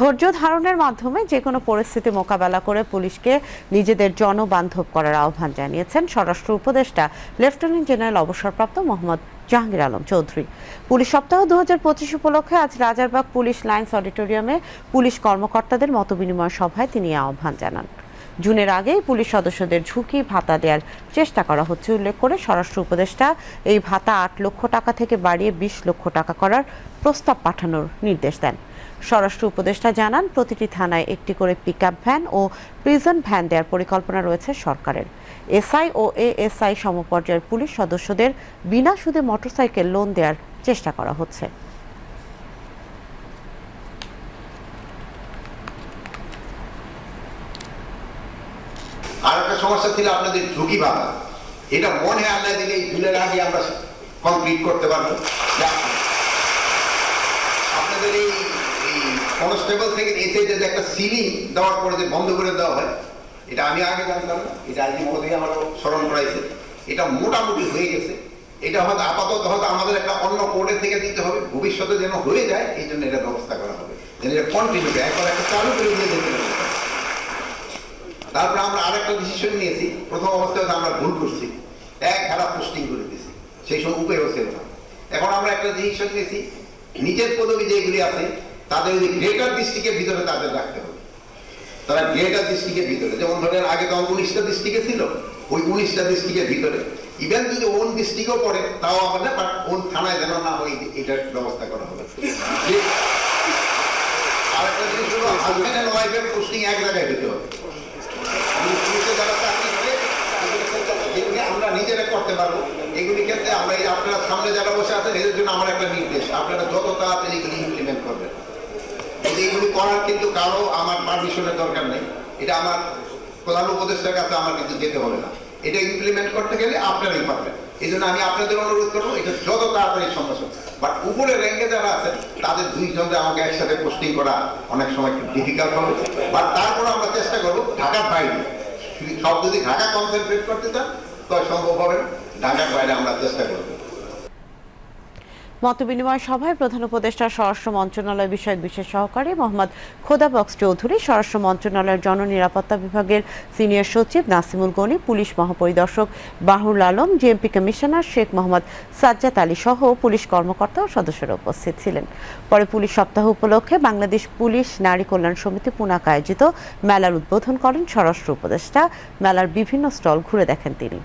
ধৈর্য ধারণের মাধ্যমে যে কোনো পরিস্থিতি মোকাবেলা করে পুলিশকে নিজেদের জনবান্ধব করার আহ্বান জানিয়েছেন স্বরাষ্ট্র উপদেষ্টা, লেফটেন্যান্ট জেনারেল অবসরপ্রাপ্ত মোহাম্মদ জাহাঙ্গীর আলম চৌধুরী। পুলিশ সপ্তাহ দু হাজার পঁচিশ উপলক্ষে আজ রাজারবাগ পুলিশ লাইন্স অডিটোরিয়ামে পুলিশ কর্মকর্তাদের মতবিনিময় সভায় তিনি আহ্বান জানান। জুনের আগেই পুলিশ সদস্যদের ঝুঁকি, ভাতা দেওয়ার চেষ্টা করা হচ্ছে উল্লেখ করে স্বরাষ্ট্র উপদেষ্টা এই ভাতা আট লক্ষ টাকা থেকে বাড়িয়ে বিশ লক্ষ টাকা করার প্রস্তাব পাঠানোর নির্দেশ দেন। স্বরাষ্ট্র উপদেষ্টা জানান, প্রতিটি থানায় একটি করে পিকআপ ভ্যান ও প্রিজন ভ্যান দেওয়ার পরিকল্পনা রয়েছে সরকারের। এসআই ও এএসআই সমপর্যায়ের পুলিশ সদস্যদের বিনা সুদে মোটরসাইকেল লোন দেওয়ার চেষ্টা করা হচ্ছে। আর একটা সমস্যা ছিল আপনাদের ঝুঁকি এটা মনে আল্লাহ দিলে এই আগে আমরা কমপ্লিট করতে পারব। আপনাদের এই কনস্টেবল থেকে এসে যে একটা সিলিং দেওয়ার পরে যে বন্ধ করে দেওয়া হয়, এটা আমি আগে জানতাম না, এটা আজকে মধ্যে আমারও স্মরণ করাইছে। এটা মোটামুটি হয়ে গেছে। এটা হয়তো আপাতত হয়তো আমাদের একটা অন্য কোর্টে থেকে দিতে হবে, ভবিষ্যতে যেন হয়ে যায়, এই জন্য এটা ব্যবস্থা করা হবে। যেন এটা কন্টিনিউ একবার একটা চালু করে দিয়ে যেতে হবে তারপরে আমরা আরেকটা ডিসিশন নিয়েছি। প্রথম অবস্থায় আমরা ভুল করছি। এক খারাপ পোস্টিং করে দিয়েছি। সেই সব উপায়ও ছিল না। এখন আমরা একটা ডিসিশন নিয়েছি। নিচের পদবি যেগুলি আছে তাদের ওই গ্রেটার ডিস্ট্রিক্টের ভিতরে তাদের রাখতে হবে। তারা গ্রেটার ডিস্ট্রিক্টের ভিতরে যেমন ধরেন, আগে তখন উনিশটা ডিস্ট্রিক্টে ছিল। ওই উনিশটা ডিস্ট্রিক্টের ভিতরে। ইভেন যদি ওন ডিস্ট্রিক্টও পড়ে, তাও আমাদের বাট ওন থানায় যেন না হয়, এটার ব্যবস্থা করা হবে। জিনিস এক জায়গায় হবে। আমরা নিজেরা করতে পারব, এগুলি আমরা আপনারা সামনে যারা বসে আছেন, এদের জন্য আমার একটা নির্দেশ। আপনারা যত তাড়াতাড়ি ইমপ্লিমেন্ট করবেন। এগুলি করার কিন্তু কারও আমার পারমিশনের দরকার নেই। এটা আমার প্রধান উপদেষ্টার কাছে আমার কিন্তু যেতে হবে না। এটা ইমপ্লিমেন্ট করতে গেলে আপনারাই পারবেন। এই জন্য আমি আপনাদের অনুরোধ করব, এটা যত তাড়াতাড়ি সম্ভব বাট উপরে র্যাঙ্কে যারা আছেন, তাদের দুইজনকে আমাকে একসাথে পোস্টিং করা অনেক সময় একটু ডিফিকাল্ট হবে। বাট তারপরে আমরা চেষ্টা করব ঢাকার বাইরে। সব যদি ঢাকা কনসেন্ট্রেট করতে চান তবে সম্ভব হবে ঢাকার বাইরে আমরা চেষ্টা করব। মতবিনিময় সভায় প্রধান উপদেষ্টা স্বরাষ্ট্র মন্ত্রণালয় বিষয়ক বিশেষ সহকারী মোহাম্মদ খোদাবক্স চৌধুরী, স্বরাষ্ট্র মন্ত্রণালয়ের জননিরাপত্তা বিভাগের সিনিয়র সচিব নাসিমুল গনি, পুলিশ মহাপরিদর্শক বাহুল আলম, জিএমপি কমিশনার শেখ মোহাম্মদ সাজ্জাদ আলী সহ পুলিশ কর্মকর্তা ও সদস্যরা উপস্থিত ছিলেন। পরে পুলিশ সপ্তাহ উপলক্ষে বাংলাদেশ পুলিশ নারী কল্যাণ সমিতি পুনাক আয়োজিত মেলার উদ্বোধন করেন স্বরাষ্ট্র উপদেষ্টা। মেলার বিভিন্ন স্টল ঘুরে দেখেন তিনি।